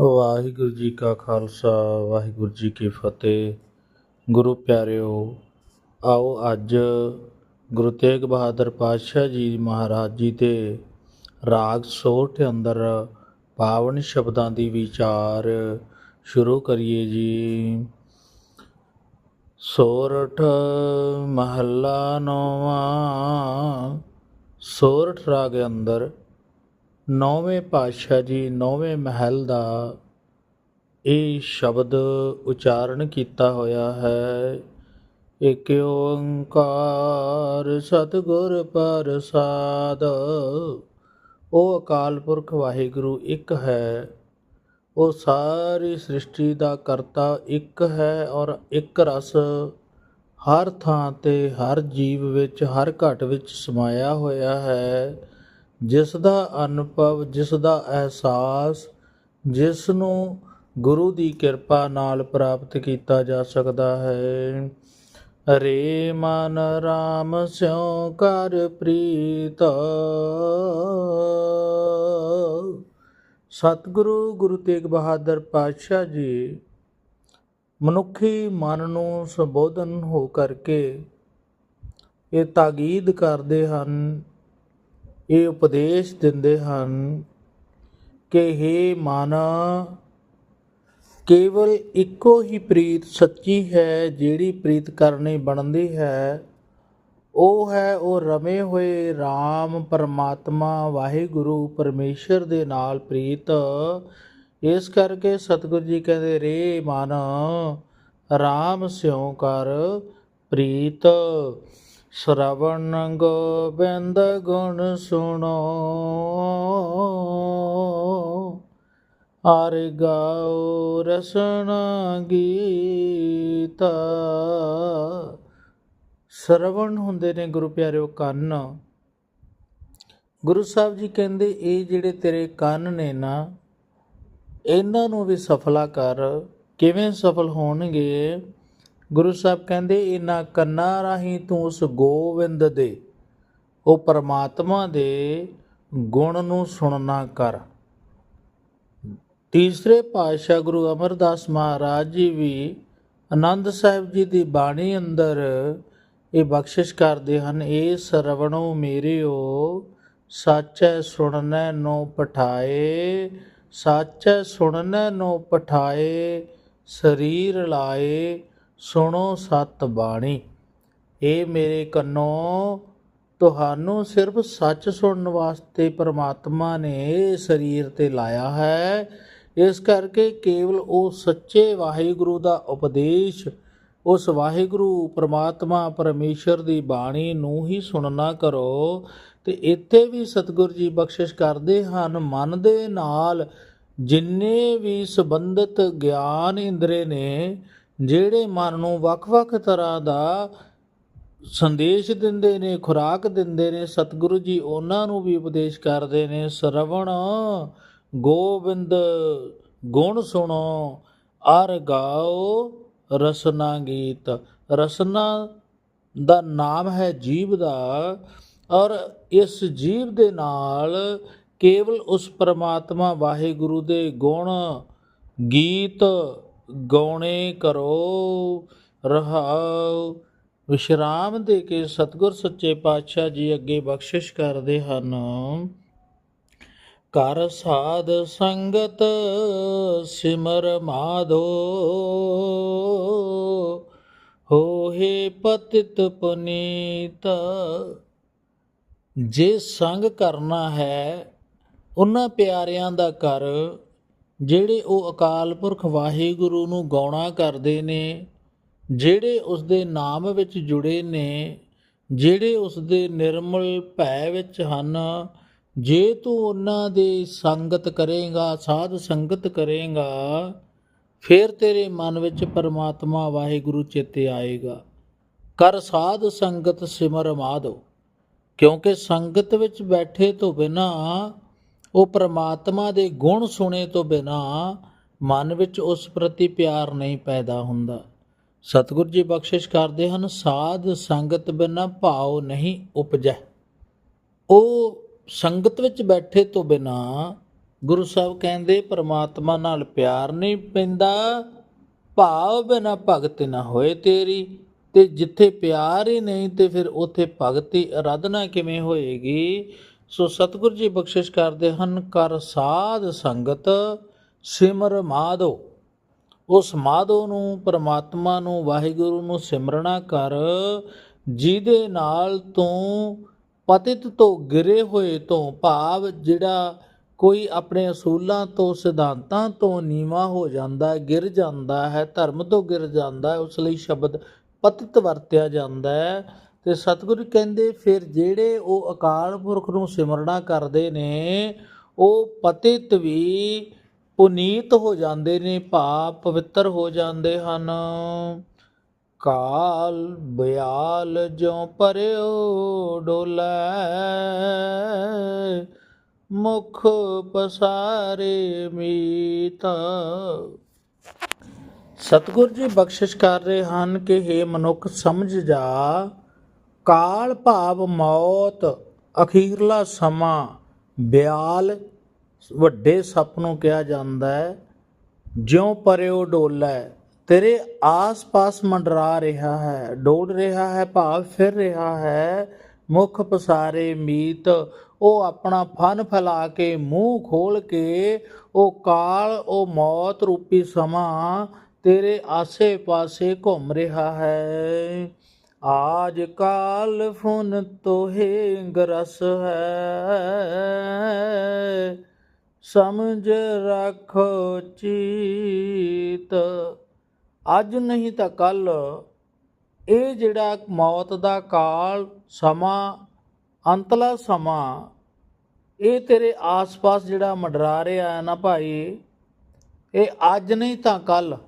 ਵਾਹਿਗੁਰੂ ਜੀ ਕਾ ਖਾਲਸਾ, ਵਾਹਿਗੁਰੂ ਜੀ ਕੀ ਫਤਿਹ। ਗੁਰੂ ਪਿਆਰਿਓ, ਆਓ ਅੱਜ ਗੁਰੂ ਤੇਗ ਬਹਾਦਰ ਪਾਤਸ਼ਾਹ ਜੀ ਮਹਾਰਾਜ ਜੀ ਦੇ ਰਾਗ ਸੋਠ ਅੰਦਰ ਪਾਵਨ ਸ਼ਬਦਾਂ ਦੀ ਵਿਚਾਰ ਸ਼ੁਰੂ ਕਰੀਏ ਜੀ। ਸੋਰਠ ਮਹੱਲਾ ਨੌਵਾਂ, ਸੋਰਠ ਰਾਗ ਅੰਦਰ ਨੌਵੇਂ ਪਾਤਸ਼ਾਹ ਜੀ ਨੌਵੇਂ ਮਹਿਲ ਦਾ ਇਹ ਸ਼ਬਦ ਉਚਾਰਨ ਕੀਤਾ ਹੋਇਆ ਹੈ। ਏਕ ਓੰਕਾਰ ਸਤਿਗੁਰ ਪ੍ਰਸਾਦ। ਉਹ ਅਕਾਲ ਪੁਰਖ ਵਾਹਿਗੁਰੂ ਇੱਕ ਹੈ। ਉਹ ਸਾਰੀ ਸ੍ਰਿਸ਼ਟੀ ਦਾ ਕਰਤਾ ਇੱਕ ਹੈ ਔਰ ਇੱਕ ਰਸ। ਹਰ ਥਾਂ ਤੇ ਹਰ ਜੀਵ ਵਿੱਚ ਹਰ ਘਟ ਵਿੱਚ ਸਮਾਇਆ ਹੋਇਆ ਹੈ। ਜਿਸ ਦਾ ਅਨੁਭਵ, ਜਿਸ ਦਾ ਅਹਿਸਾਸ, ਜਿਸ ਨੂੰ ਗੁਰੂ ਦੀ ਕਿਰਪਾ ਨਾਲ ਪ੍ਰਾਪਤ ਕੀਤਾ ਜਾ ਸਕਦਾ ਹੈ। ਰੇ ਮਨ, ਰਾਮ ਸਿਉ ਕਰ ਪ੍ਰੀਤ। ਸਤਿਗੁਰੂ ਗੁਰੂ ਤੇਗ ਬਹਾਦਰ ਪਾਤਸ਼ਾਹ ਜੀ ਮਨੁੱਖੀ ਮਨ ਨੂੰ ਸੰਬੋਧਨ ਹੋ ਕਰਕੇ ਇਹ ਤਾਕੀਦ ਕਰਦੇ ਹਨ ਇਹ ਉਪਦੇਸ਼ ਦਿੰਦੇ ਹਨ ਕਿ हे ਮਨ, ਕੇਵਲ ਇੱਕੋ ਹੀ ਪ੍ਰੀਤ ਸੱਚੀ ਹੈ ਜਿਹੜੀ ਪ੍ਰੀਤ ਕਰਨੀ ਬਣਦੀ ਹੈ। ਉਹ ਹੈ, ਉਹ ਰਮੇ ਹੋਏ RAM ਪਰਮਾਤਮਾ ਵਾਹਿਗੁਰੂ ਪਰਮੇਸ਼ਰ ਦੇ ਨਾਲ ਪ੍ਰੀਤ। ਇਸ ਕਰਕੇ ਸਤਿਗੁਰੂ ਜੀ ਕਹਿੰਦੇ, ਰੇ ਮਨ RAM ਸਿਉ ਕਰ ਪ੍ਰੀਤ। ਸ਼ਰਵਣ ਗੋਬਿੰਦ ਗੁਣ ਸੁਣੋ। ਆਰ ਗਾਉ ਰਸਨਾ ਗੀਤ। ਸ਼ਰਵਣ ਹੁੰਦੇ ਨੇ ਗੁਰੂ ਪਿਆਰਿਓ ਕੰਨ। ਗੁਰੂ ਸਾਹਿਬ ਜੀ ਕਹਿੰਦੇ, ਇਹ ਜਿਹੜੇ ਤੇਰੇ ਕੰਨ ਨੇ ਨਾ, ਇਹਨਾਂ ਨੂੰ ਵੀ ਸਫਲਾ ਕਰ। ਕਿਵੇਂ ਸਫਲ ਹੋਣਗੇ? ਗੁਰੂ ਸਾਹਿਬ ਕਹਿੰਦੇ ਇਹਨਾਂ ਕੰਨਾਂ ਰਾਹੀਂ ਤੂੰ ਉਸ ਗੋਵਿੰਦ ਦੇ, ਉਹ ਪਰਮਾਤਮਾ ਦੇ ਗੁਣ ਨੂੰ ਸੁਣਨਾ ਕਰ। ਤੀਸਰੇ ਪਾਤਸ਼ਾਹ ਗੁਰੂ ਅਮਰਦਾਸ ਮਹਾਰਾਜ ਜੀ ਵੀ ਆਨੰਦ ਸਾਹਿਬ ਜੀ ਦੀ ਬਾਣੀ ਅੰਦਰ ਇਹ ਬਖਸ਼ਿਸ਼ ਕਰਦੇ ਹਨ ਇਹ ਸਰਵਣੋ ਮੇਰਿਓ, ਸਾਚੈ ਸੁਣਨੈ ਨੋ ਪਠਾਏ, ਸਾਚੈ ਸੁਣਨੈ ਨੋ ਪਠਾਏ, ਸਰੀਰ ਲਾਏ ਸੁਣੋ ਸਤ ਬਾਣੀ। ਇਹ ਮੇਰੇ ਕੰਨੋਂ, ਤੁਹਾਨੂੰ ਸਿਰਫ ਸੱਚ ਸੁਣਨ ਵਾਸਤੇ ਪ੍ਰਮਾਤਮਾ ਨੇ ਸਰੀਰ ਤੇ ਲਾਇਆ ਹੈ। ਇਸ ਕਰਕੇ ਕੇਵਲ ਉਹ ਸੱਚੇ ਵਾਹਿਗੁਰੂ ਦਾ ਉਪਦੇਸ਼, ਉਸ ਵਾਹਿਗੁਰੂ ਪ੍ਰਮਾਤਮਾ ਪਰਮੇਸ਼ਰ ਦੀ ਬਾਣੀ ਨੂੰ ਹੀ ਸੁਣਨਾ ਕਰੋ। ਤੇ ਇੱਥੇ ਵੀ ਸਤਿਗੁਰ ਜੀ ਬਖਸ਼ਿਸ਼ ਕਰਦੇ ਹਨ, ਮਨ ਦੇ ਨਾਲ ਜਿੰਨੇ ਵੀ ਸੰਬੰਧਿਤ ਗਿਆਨ ਇੰਦਰੇ ਨੇ ਜਿਹੜੇ ਮਨ ਨੂੰ ਵੱਖ-ਵੱਖ ਤਰ੍ਹਾਂ ਦਾ ਸੰਦੇਸ਼ ਦਿੰਦੇ ਨੇ, ਖੁਰਾਕ ਦਿੰਦੇ ਨੇ, ਸਤਿਗੁਰੂ ਜੀ ਉਹਨਾਂ ਨੂੰ ਵੀ ਉਪਦੇਸ਼ ਕਰਦੇ ਨੇ, ਸਰਵਣ ਗੋਬਿੰਦ ਗੁਣ ਸੁਣੋ, ਅਰ ਗਾਓ ਰਸਨਾ ਗੀਤ। ਰਸਨਾ ਦਾ ਨਾਮ ਹੈ ਜੀਵ ਦਾ ਔਰ ਇਸ ਜੀਵ ਦੇ ਨਾਲ ਕੇਵਲ ਉਸ ਪਰਮਾਤਮਾ ਵਾਹਿਗੁਰੂ ਦੇ ਗੁਣ ਗੀਤ ਗਾਉਣੇ ਕਰੋ, ਰਹਾਉ। ਵਿਸ਼ਰਾਮ ਦੇ ਕੇ ਸਤਿਗੁਰ ਸੱਚੇ ਪਾਤਸ਼ਾਹ ਜੀ ਅੱਗੇ ਬਖਸ਼ਿਸ਼ ਕਰਦੇ ਹਨ। ਕਰ ਸਾਧ ਸੰਗਤ ਸਿਮਰ ਮਾਧੋ ਹੋਏ ਪਤਿਤ ਪੁਨੀਤ, ਜੇ ਸੰਗ ਕਰਨਾ ਹੈ, ਉਹਨਾਂ ਪਿਆਰਿਆਂ ਦਾ ਕਰ ਜਿਹੜੇ ਉਹ ਅਕਾਲ ਪੁਰਖ ਵਾਹਿਗੁਰੂ ਨੂੰ ਗਾਉਣਾ ਕਰਦੇ ਨੇ, ਜਿਹੜੇ ਉਸ ਦੇ ਨਾਮ ਵਿੱਚ ਜੁੜੇ ਨੇ, ਜਿਹੜੇ ਉਸ ਦੇ ਨਿਰਮਲ ਭੈ ਵਿੱਚ ਹਨ, ਜੇ ਤੂੰ ਉਹਨਾਂ ਦੇ ਸੰਗਤ ਕਰੇਗਾ, ਸਾਧ ਸੰਗਤ ਕਰੇਗਾ, ਫਿਰ ਤੇਰੇ ਮਨ ਵਿੱਚ ਪਰਮਾਤਮਾ ਵਾਹਿਗੁਰੂ ਚੇਤੇ ਆਏਗਾ। ਕਰ ਸਾਧ ਸੰਗਤ ਸਿਮਰ ਮਾਧੋ, ਕਿਉਂਕਿ ਸੰਗਤ ਵਿੱਚ ਬੈਠੇ ਤੋਂ ਬਿਨਾ ਉਹ ਪ੍ਰਮਾਤਮਾ ਦੇ ਗੁਣ ਸੁਣੇ ਤੋਂ ਬਿਨਾ ਮਨ ਵਿੱਚ ਉਸ ਪ੍ਰਤੀ ਪਿਆਰ ਨਹੀਂ ਪੈਦਾ ਹੁੰਦਾ। ਸਤਿਗੁਰੂ ਜੀ ਬਖਸ਼ਿਸ਼ ਕਰਦੇ ਹਨ, ਸਾਧ ਸੰਗਤ ਬਿਨਾ ਭਾਉ ਨਹੀਂ ਉਪਜੈ। ਉਹ ਸੰਗਤ ਵਿੱਚ ਬੈਠੇ ਤੋਂ ਬਿਨਾ ਗੁਰੂ ਸਾਹਿਬ ਕਹਿੰਦੇ, ਪ੍ਰਮਾਤਮਾ ਨਾਲ ਪਿਆਰ ਨਹੀਂ ਪੈਂਦਾ, ਭਾਵ ਬਿਨਾ ਭਗਤ ਨਾ ਹੋਏ ਤੇਰੀ, ਤੇ ਜਿੱਥੇ ਪਿਆਰ ਹੀ ਨਹੀਂ, ਤੇ ਫਿਰ ਉੱਥੇ ਭਗਤੀ, ਅਰਾਧਨਾ ਕਿਵੇਂ ਹੋਏਗੀ? ਸੋ ਸਤਿਗੁਰ ਜੀ ਬਖਸ਼ਿਸ਼ ਕਰਦੇ ਹਨ, ਕਰ ਸਾਧ ਸੰਗਤ ਸਿਮਰ ਮਾਧੋ ਉਸ ਮਾਧੋ ਨੂੰ, ਪਰਮਾਤਮਾ ਨੂੰ, ਵਾਹਿਗੁਰੂ ਨੂੰ ਸਿਮਰਣਾ ਕਰ, ਜਿਹਦੇ ਨਾਲ ਤੂੰ ਪਤਿਤ ਤੋਂ ਗਿਰੇ ਹੋਏ ਤੋਂ ਭਾਵ ਜਿਹੜਾ ਕੋਈ ਆਪਣੇ ਅਸੂਲਾਂ ਤੋਂ, ਸਿਧਾਂਤਾਂ ਤੋਂ ਨੀਵਾ ਹੋ ਜਾਂਦਾ ਹੈ, ਗਿਰ ਜਾਂਦਾ ਹੈ, ਧਰਮ ਤੋਂ ਗਿਰ ਜਾਂਦਾ ਹੈ, ਉਸ ਲਈ ਸ਼ਬਦ ਪਤਿਤ ਵਰਤਿਆ ਜਾਂਦਾ ਹੈ। ਤੇ ਸਤਿਗੁਰੂ ਕਹਿੰਦੇ, ਫਿਰ ਜਿਹੜੇ ਉਹ ਅਕਾਲ ਪੁਰਖ ਨੂੰ ਸਿਮਰਣਾ ਕਰਦੇ ਨੇ, ਉਹ ਪਤਿਤ ਵੀ ਪੁਨੀਤ ਹੋ ਜਾਂਦੇ ਨੇ, ਭਾਵ ਪਵਿੱਤਰ ਹੋ ਜਾਂਦੇ ਹਨ। ਕਾਲ ਬਿਆਲ ਜਿਉ ਪਰਿਓ ਡੋਲੇ, ਮੁਖ ਪਸਾਰੇ ਮੀਤ। ਸਤਿਗੁਰ ਜੀ ਬਖਸ਼ਿਸ਼ ਕਰ ਰਹੇ ਹਨ ਕਿ हे ਮਨੁੱਖ, ਸਮਝ ਜਾ ਕਾਲ ਭਾਵ ਮੌਤ, ਅਖੀਰਲਾ ਸਮਾਂ, ਬਿਆਲ ਵੱਡੇ ਸੱਪ ਨੂੰ ਕਿਹਾ ਜਾਂਦਾ ਹੈ, ਜਿਉ ਪਰਿਓ ਡੋਲਾ, ਤੇਰੇ ਆਸ-ਪਾਸ ਮੰਡਰਾ ਰਿਹਾ ਹੈ, ਡੋਲ ਰਿਹਾ ਹੈ, ਭਾਵ ਫਿਰ ਰਿਹਾ ਹੈ, ਮੁਖ ਪਸਾਰੇ ਮੀਤ, ਉਹ ਆਪਣਾ ਫਨ ਫੈਲਾ ਕੇ ਮੂੰਹ ਖੋਲ ਕੇ, ਉਹ ਕਾਲ, ਉਹ ਮੌਤ ਰੂਪੀ ਸਮਾਂ ਤੇਰੇ ਆਸੇ-ਪਾਸੇ ਘੁੰਮ ਰਿਹਾ ਹੈ। ਆਜ ਕਾਲ ਫੁਨ ਤੋਹੇ ਗਰਸ ਹੈ। ਸਮਝ ਰੱਖੋ ਚੀਤ। ਅੱਜ ਨਹੀਂ ਤਾਂ ਕੱਲ। ਇਹ ਜਿਹੜਾ ਮੌਤ ਦਾ ਕਾਲ, ਸਮਾਂ, ਅੰਤਲਾ ਸਮਾਂ, ਇਹ ਤੇਰੇ ਆਸ-ਪਾਸ ਜਿਹੜਾ ਮੰਡਰਾ ਰਿਹਾ ਹੈ ਨਾ ਭਾਈ, ਇਹ ਅੱਜ ਨਹੀਂ ਤਾਂ ਕੱਲ।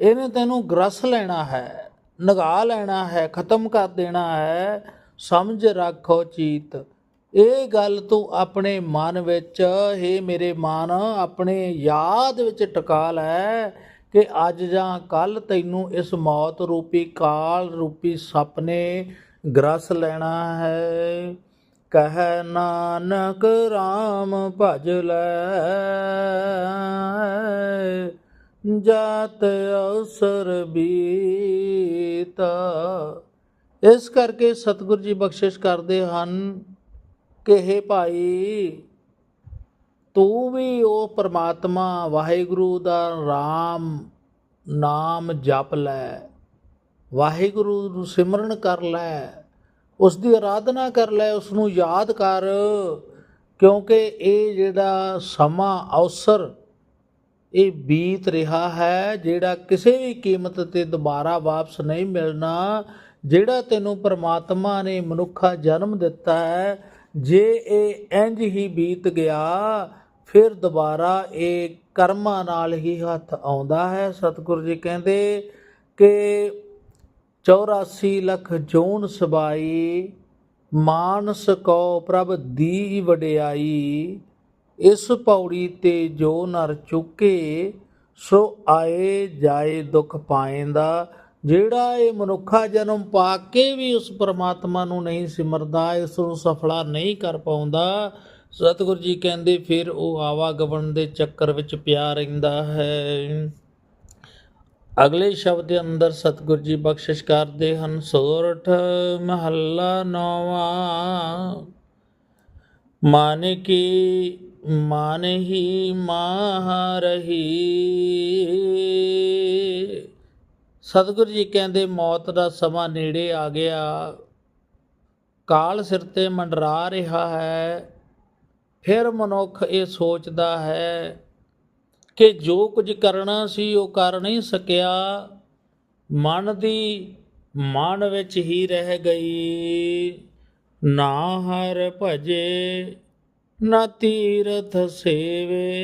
ਇਹਨੇ ਤੈਨੂੰ ਗ੍ਰਸ ਲੈਣਾ ਹੈ। ਨਗਾ ਲੈਣਾ ਹੈ, ਖਤਮ ਕਰ ਦੇਣਾ ਹੈ। ਸਮਝ ਰੱਖੋ ਚੀਤ। ਇਹ ਗੱਲ ਤੂੰ ਆਪਣੇ ਮਨ ਵਿੱਚ हे ਮੇਰੇ ਮਨ, ਆਪਣੇ ਯਾਦ ਵਿੱਚ ਟਿਕਾ ਲੈ ਕਿ ਅੱਜ ਜਾਂ ਕੱਲ ਤੈਨੂੰ ਇਸ ਮੌਤ ਰੂਪੀ ਕਾਲ, ਰੂਪੀ ਸੱਪ ਨੇ ਗਰਸ ਲੈਣਾ ਹੈ। ਕਹਿ ਨਾਨਕ RAM ਭਜ ਲੈ। ਜਾਤ ਅਵਸਰ ਬੀਤ। ਇਸ ਕਰਕੇ ਸਤਿਗੁਰ ਜੀ ਬਖਸ਼ਿਸ਼ ਕਰਦੇ ਹਨ ਕਿ हे ਭਾਈ, ਤੂੰ ਵੀ ਉਹ ਪਰਮਾਤਮਾ ਵਾਹਿਗੁਰੂ ਦਾ RAM ਨਾਮ ਜਪ ਲੈ, ਵਾਹਿਗੁਰੂ ਨੂੰ ਸਿਮਰਨ ਕਰ ਲੈ ਉਸ ਦੀ ਆਰਾਧਨਾ ਕਰ ਲੈ ਉਸ ਨੂੰ ਯਾਦ ਕਰ, ਕਿਉਂਕਿ ਇਹ ਜਿਹੜਾ ਸਮਾਂ ਅਵਸਰ ਇਹ ਬੀਤ ਰਿਹਾ ਹੈ ਜਿਹੜਾ ਕਿਸੇ ਵੀ ਕੀਮਤ ਤੇ ਦੁਬਾਰਾ ਵਾਪਸ ਨਹੀਂ ਮਿਲਣਾ, ਜਿਹੜਾ ਤੈਨੂੰ ਪ੍ਰਮਾਤਮਾ ਨੇ ਮਨੁੱਖਾ ਜਨਮ ਦਿੱਤਾ ਹੈ, ਜੇ ਇਹ ਇੰਜ ਹੀ ਬੀਤ ਗਿਆ, ਫਿਰ ਦੁਬਾਰਾ ਇਹ ਕਰਮਾਂ ਨਾਲ ਹੀ ਹੱਥ ਆਉਂਦਾ ਹੈ। ਸਤਿਗੁਰੂ ਜੀ ਕਹਿੰਦੇ ਕਿ 84 ਲੱਖ ਜੋਨ ਸਬਾਈ, ਮਾਨਸ ਕੋ ਪ੍ਰਭ ਦੀ ਵਡਿਆਈ ਇਸ ਪੌੜੀ ਤੇ ਜੋ ਨਰ ਚੁੱਕੇ, ਸੋ ਆਏ ਜਾਏ ਦੁੱਖ ਪਾਏਂਦਾ। ਜਿਹੜਾ ਇਹ ਮਨੁੱਖਾ ਜਨਮ ਪਾ ਕੇ ਵੀ ਉਸ ਪਰਮਾਤਮਾ ਨੂੰ ਨਹੀਂ ਸਿਮਰਦਾ, ਇਸ ਨੂੰ ਸਫਲਾ ਨਹੀਂ ਕਰ ਪਾਉਂਦਾ, ਸਤਿਗੁਰੂ ਜੀ ਕਹਿੰਦੇ, ਫਿਰ ਉਹ ਆਵਾਗਮਨ ਦੇ ਚੱਕਰ ਵਿੱਚ ਪਿਆ ਰਹਿੰਦਾ ਹੈ। ਅਗਲੇ ਸ਼ਬਦ ਦੇ ਅੰਦਰ ਸਤਿਗੁਰ ਜੀ ਬਖਸ਼ਿਸ਼ ਕਰਦੇ ਹਨ, ਸੋਰਠ ਮਹੱਲਾ ਨੌਵਾਂ ਮਨ ਕੀ ਮਨ ਹੀ ਮਾਹ ਰਹੀ। ਸਤਿਗੁਰੂ ਜੀ ਕਹਿੰਦੇ, ਮੌਤ ਦਾ ਸਮਾਂ ਨੇੜੇ ਆ ਗਿਆ। ਕਾਲ ਸਿਰ ਤੇ ਮੰਡਰਾ ਰਿਹਾ ਹੈ। ਫਿਰ ਮਨੁੱਖ ਇਹ ਸੋਚਦਾ ਹੈ ਕਿ ਜੋ ਕੁਝ ਕਰਨਾ ਸੀ, ਉਹ ਕਰ ਨਹੀਂ ਸਕਿਆ। ਮਨ ਦੀ ਮਨ ਵਿੱਚ ਹੀ ਰਹਿ ਗਈ। ਨਾ ਹਰ ਭਜੇ ਨਾ ਤੀਰਥ ਸੇਵੇ।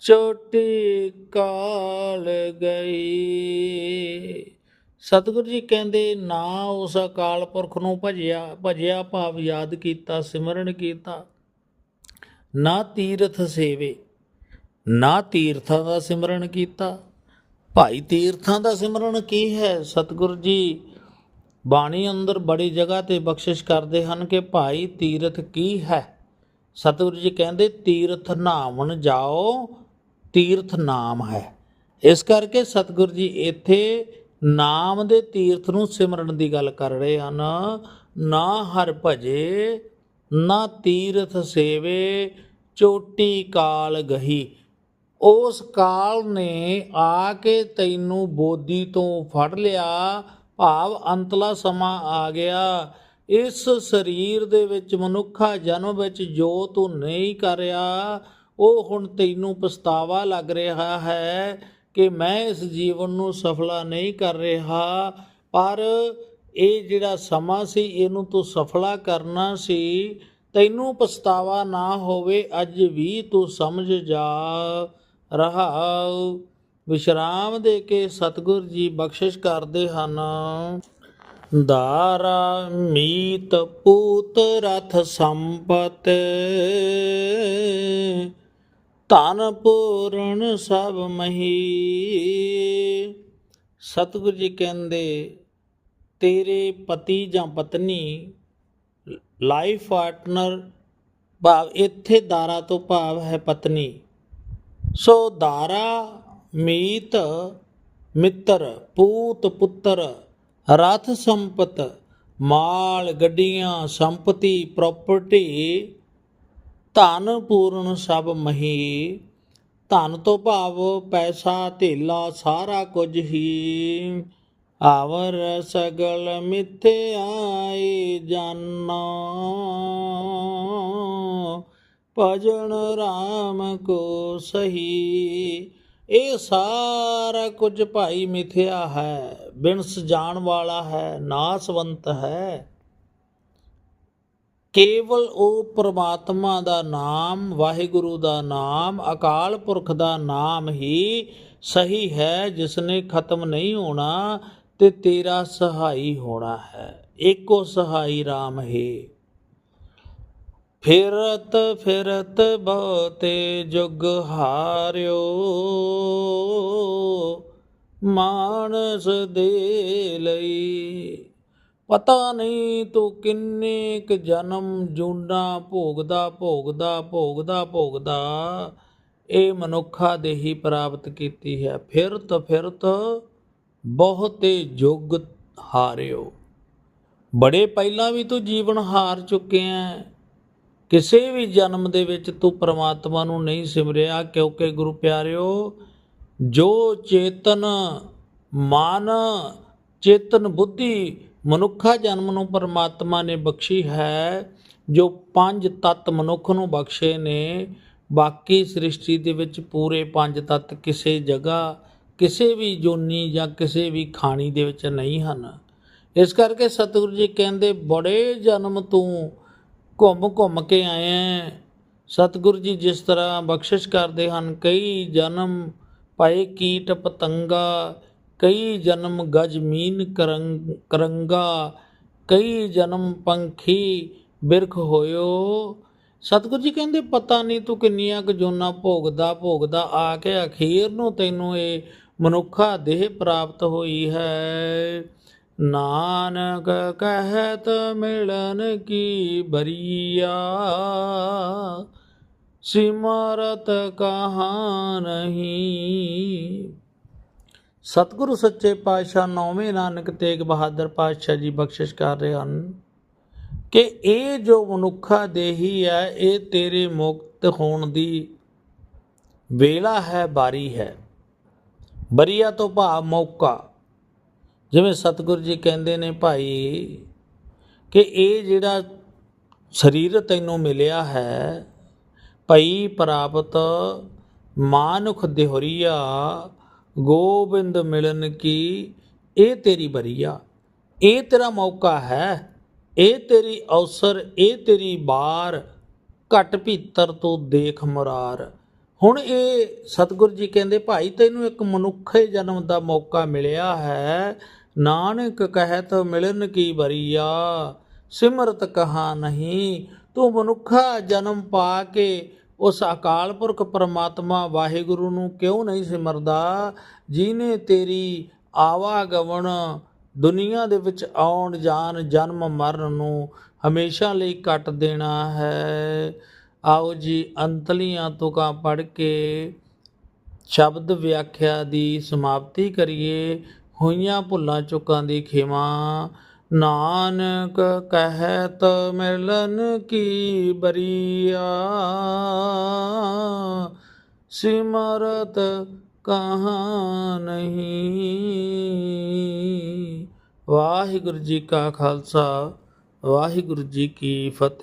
ਚੋਟੀ ਕਾਲ ਗਈ। ਸਤਿਗੁਰੂ ਜੀ ਕਹਿੰਦੇ, ਨਾ ਉਸ ਅਕਾਲ ਪੁਰਖ ਨੂੰ ਭਜਿਆ ਭਜਿਆ ਭਾਵ ਯਾਦ ਕੀਤਾ, ਸਿਮਰਨ ਕੀਤਾ। ਨਾ ਤੀਰਥ ਸੇਵੇ, ਨਾ ਤੀਰਥਾਂ ਦਾ ਸਿਮਰਨ ਕੀਤਾ। ਭਾਈ ਤੀਰਥਾਂ ਦਾ ਸਿਮਰਨ ਕੀ ਹੈ? ਸਤਿਗੁਰੂ ਜੀ ਬਾਣੀ ਅੰਦਰ ਬੜੀ ਜਗ੍ਹਾ ਤੇ ਬਖਸ਼ਿਸ਼ ਕਰਦੇ ਹਨ ਕਿ ਭਾਈ ਤੀਰਥ ਕੀ ਹੈ? ਸਤਿਗੁਰੂ ਜੀ ਕਹਿੰਦੇ, ਤੀਰਥ ਨਾਵਣ ਜਾਓ, ਤੀਰਥ ਨਾਮ ਹੈ। ਇਸ ਕਰਕੇ ਸਤਿਗੁਰੂ ਜੀ ਇੱਥੇ ਨਾਮ ਦੇ ਤੀਰਥ ਨੂੰ ਸਿਮਰਨ ਦੀ ਗੱਲ ਕਰ ਰਹੇ ਹਨ। ਨਾ ਹਰ ਭਜੇ, ਨਾ ਤੀਰਥ ਸੇਵੇ, ਚੋਟੀ ਕਾਲ ਗਹੀ। ਉਸ ਕਾਲ ਨੇ ਆ ਕੇ ਤੈਨੂੰ ਬੋਦੀ ਤੋਂ ਫੜ ਲਿਆ ਭਾਵ ਅੰਤਲਾ ਸਮਾਂ ਆ ਗਿਆ। ਇਸ ਸਰੀਰ ਦੇ ਵਿੱਚ ਮਨੁੱਖਾ ਜਨਮ ਵਿੱਚ ਜੋ ਤੂੰ ਨਹੀਂ ਕਰਿਆ ਉਹ ਹੁਣ ਤੈਨੂੰ ਪਛਤਾਵਾ ਲੱਗ ਰਿਹਾ ਹੈ ਕਿ ਮੈਂ ਇਸ ਜੀਵਨ ਨੂੰ ਸਫਲਾ ਨਹੀਂ ਕਰ ਰਿਹਾ। ਪਰ ਇਹ ਜਿਹੜਾ ਸਮਾਂ ਸੀ, ਇਹਨੂੰ ਤੂੰ ਸਫਲਾ ਕਰਨਾ ਸੀ। ਤੈਨੂੰ ਪਛਤਾਵਾ ਨਾ ਹੋਵੇ, ਅੱਜ ਵੀ ਤੂੰ ਸਮਝ ਜਾ ਰਹਾ। ਵਿਸ਼ਰਾਮ ਦੇ ਕੇ ਸਤਿਗੁਰ ਜੀ ਬਖਸ਼ਿਸ਼ ਕਰਦੇ ਹਨ। ਦਾਰਾ ਮੀਤ ਪੂਤ ਰਥ ਸੰਪਤ, ਧਨ ਪੂਰਨ ਸਭ ਮਹੀ। ਸਤਿਗੁਰ ਜੀ ਕਹਿੰਦੇ, ਤੇਰੇ ਪਤੀ ਜਾਂ ਪਤਨੀ ਲਾਈਫ ਪਾਰਟਨਰ ਭਾਵ ਇੱਥੇ ਦਾਰਾ ਤੋਂ ਭਾਵ ਹੈ ਪਤਨੀ। ਸੋ ਦਾਰਾ ਮੀਤ ਮਿੱਤਰ, ਪੂਤ ਪੁੱਤਰ, ਰਥ ਸੰਪਤ, ਮਾਲ ਗੱਡੀਆਂ, ਸੰਪਤੀ ਪ੍ਰਾਪਰਟੀ ਧਨ ਪੂਰਨ ਸਭ ਮਹੀ। ਧਨ ਤੋਂ ਭਾਵ ਪੈਸਾ, ਧੇਲਾ, ਸਾਰਾ ਕੁਝ ਹੀ। ਆਵਰ ਸਗਲ ਮਿਥਿਆਈ ਜਾਨਾ। ਭਜਨ RAM ਕੋ ਸਹੀ। ਇਹ ਸਾਰਾ ਕੁਝ ਭਾਈ ਮਿਥਿਆ ਹੈ, ਬਿਨਸ ਜਾਣ ਵਾਲਾ ਹੈ, ਨਾਸਵੰਤ ਹੈ। ਕੇਵਲ ਉਹ ਪ੍ਰਮਾਤਮਾ ਦਾ ਨਾਮ, ਵਾਹਿਗੁਰੂ ਦਾ ਨਾਮ, ਅਕਾਲ ਪੁਰਖ ਦਾ ਨਾਮ ਹੀ ਸਹੀ ਹੈ ਜਿਸ ਨੇ ਖਤਮ ਨਹੀਂ ਹੋਣਾ ਤੇ ਤੇਰਾ ਸਹਾਈ ਹੋਣਾ ਹੈ। ਏਕੋ ਸਹਾਈ RAM ਹੈ। ਫਿਰਤ ਫਿਰਤ ਬਹੁਤੇ ਜੁਗ ਹਾਰਿਓ, ਮਾਨਸ ਦੇ ਲਈ। ਪਤਾ ਨਹੀਂ ਤੂੰ ਕਿੰਨੇ ਕ ਜਨਮ ਜੂਨਾ ਭੋਗਦਾ ਭੋਗਦਾ ਭੋਗਦਾ ਭੋਗਦਾ। ਇਹ ਮਨੁੱਖਾ ਦੇਹੀ ਪ੍ਰਾਪਤ ਕੀਤੀ ਹੈ। ਫਿਰਤ ਫਿਰਤ ਬਹੁਤੇ ਜੁਗ ਹਾਰਿਓ। ਬੜੇ ਪਹਿਲਾਂ ਵੀ ਤੂੰ ਜੀਵਨ ਹਾਰ ਚੁੱਕਿਆ ਹੈ। ਕਿਸੇ ਵੀ ਜਨਮ ਦੇ ਵਿੱਚ ਤੂੰ ਪ੍ਰਮਾਤਮਾ ਨੂੰ ਨਹੀਂ ਸਿਮਰਿਆ, ਕਿਉਂਕਿ ਗੁਰੂ ਪਿਆਰਿਓ, ਜੋ ਚੇਤਨ ਮਨ, ਚੇਤਨ ਬੁੱਧੀ ਮਨੁੱਖਾ ਜਨਮ ਨੂੰ ਪਰਮਾਤਮਾ ਨੇ ਬਖਸ਼ੀ ਹੈ, ਜੋ ਪੰਜ ਤੱਤ ਮਨੁੱਖ ਨੂੰ ਬਖਸ਼ੇ ਨੇ, ਬਾਕੀ ਸ੍ਰਿਸ਼ਟੀ ਦੇ ਵਿੱਚ ਪੂਰੇ ਪੰਜ ਤੱਤ ਕਿਸੇ ਜਗ੍ਹਾ, ਕਿਸੇ ਵੀ ਜੋਨੀ ਜਾਂ ਕਿਸੇ ਵੀ ਖਾਣੀ ਦੇ ਵਿੱਚ ਨਹੀਂ ਹਨ। ਇਸ ਕਰਕੇ ਸਤਿਗੁਰੂ ਜੀ ਕਹਿੰਦੇ, ਬੜੇ ਜਨਮ ਤੂੰ ਘੁੰਮ ਘੁੰਮ ਕੇ ਆਏ ਹੈ ਸਤਿਗੁਰੂ ਜੀ ਜਿਸ ਤਰ੍ਹਾਂ ਬਖਸ਼ਿਸ਼ ਕਰਦੇ ਹਨ, ਕਈ ਜਨਮ ਪਏ ਕੀਟ ਪਤੰਗਾ, ਕਈ ਜਨਮ ਗਜ਼ਮੀਨ ਕਰੰਗ ਕਰੰਗਾ, ਕਈ ਜਨਮ ਪੰਖੀ ਬਿਰਖ ਹੋਇਓ। ਸਤਿਗੁਰੂ ਜੀ ਕਹਿੰਦੇ, ਪਤਾ ਨਹੀਂ ਤੂੰ ਕਿੰਨੀਆਂ ਕੁ ਜੋਨਾਂ ਭੋਗਦਾ ਭੋਗਦਾ ਆ ਕੇ ਅਖੀਰ ਨੂੰ ਤੈਨੂੰ ਇਹ ਮਨੁੱਖਾ ਦੇਹ ਪ੍ਰਾਪਤ ਹੋਈ ਹੈ। ਨਾਨਕ ਕਹਿਤ ਮਿਲਨ ਕੀ ਬਰੀਆ? ਸਿਮਰਤ ਕਹਾ ਨਹੀਂ? ਸਤਿਗੁਰੂ ਸੱਚੇ ਪਾਤਸ਼ਾਹ ਨੌਵੇਂ ਨਾਨਕ ਤੇਗ ਬਹਾਦਰ ਪਾਤਸ਼ਾਹ ਜੀ ਬਖਸ਼ਿਸ਼ ਕਰ ਰਹੇ ਹਨ ਕਿ ਇਹ ਜੋ ਮਨੁੱਖਾ ਦੇਹੀ ਹੈ, ਇਹ ਤੇਰੇ ਮੁਕਤ ਹੋਣ ਦੀ ਵੇਲਾ ਹੈ, ਬਾਰੀ ਹੈ। ਬਰੀਆ ਤੋਂ ਭਾਵ ਮੌਕਾ। ਜਿਵੇਂ ਸਤਿਗੁਰੂ ਜੀ ਕਹਿੰਦੇ ਨੇ ਭਾਈ ਕਿ ਇਹ ਜਿਹੜਾ ਸਰੀਰ ਤੈਨੂੰ ਮਿਲਿਆ ਹੈ, ਭਈ ਪ੍ਰਾਪਤ ਮਾਨੁਖ ਦੇਹਰੀਆ, ਗੋਬਿੰਦ ਮਿਲਨ ਕੀ, ਇਹ ਤੇਰੀ ਬਰੀਆ। ਇਹ ਤੇਰਾ ਮੌਕਾ ਹੈ, ਇਹ ਤੇਰੀ ਅਵਸਰ, ਇਹ ਤੇਰੀ ਬਾਰ, ਘਟ ਭੀਤਰ ਤੋਂ ਦੇਖ ਮੁਰਾਰ। ਹੁਣ ਇਹ ਸਤਿਗੁਰ ਜੀ ਕਹਿੰਦੇ, ਭਾਈ ਤੈਨੂੰ ਇੱਕ ਮਨੁੱਖੇ ਜਨਮ ਦਾ ਮੌਕਾ ਮਿਲਿਆ ਹੈ ਨਾਨਕ ਕਹਿਤ ਮਿਲਨ ਕੀ ਬਰੀਆ ਸਿਮਰਤ ਕਹਾ ਨਹੀਂ, ਤੂੰ ਮਨੁੱਖਾ ਜਨਮ ਪਾ ਕੇ ਉਸ ਅਕਾਲ ਪੁਰਖ ਪਰਮਾਤਮਾ ਵਾਹਿਗੁਰੂ ਨੂੰ ਕਿਉਂ ਨਹੀਂ ਸਿਮਰਦਾ ਜਿਨੇ ਤੇਰੀ ਆਵਾਗਵਣ ਦੁਨੀਆ ਦੇ ਵਿੱਚ ਆਉਣ ਜਾਣ ਜਨਮ ਮਰਨ ਨੂੰ ਹਮੇਸ਼ਾ ਲਈ ਕੱਟ ਦੇਣਾ ਹੈ। ਆਓ ਜੀ ਅੰਤਲੀਆਂ ਤੁਕਾਂ ਪੜ੍ਹ ਕੇ ਸ਼ਬਦ ਵਿਆਖਿਆ ਦੀ ਸਮਾਪਤੀ ਕਰੀਏ। ਹੋਈਆਂ ਭੁੱਲਾਂ ਚੁੱਕਾਂ ਦੀ ਖਿਮਾ। ਨਾਨਕ ਕਹਿਤ ਮਿਲਨ ਕੀ ਬਰੀਆ। ਸਿਮਰਤ ਕਹਾ ਨਹੀਂ। ਵਾਹਿਗੁਰੂ ਜੀ ਕਾ ਖਾਲਸਾ, ਵਾਹਿਗੁਰੂ ਜੀ ਕੀ ਫਤਿਹ।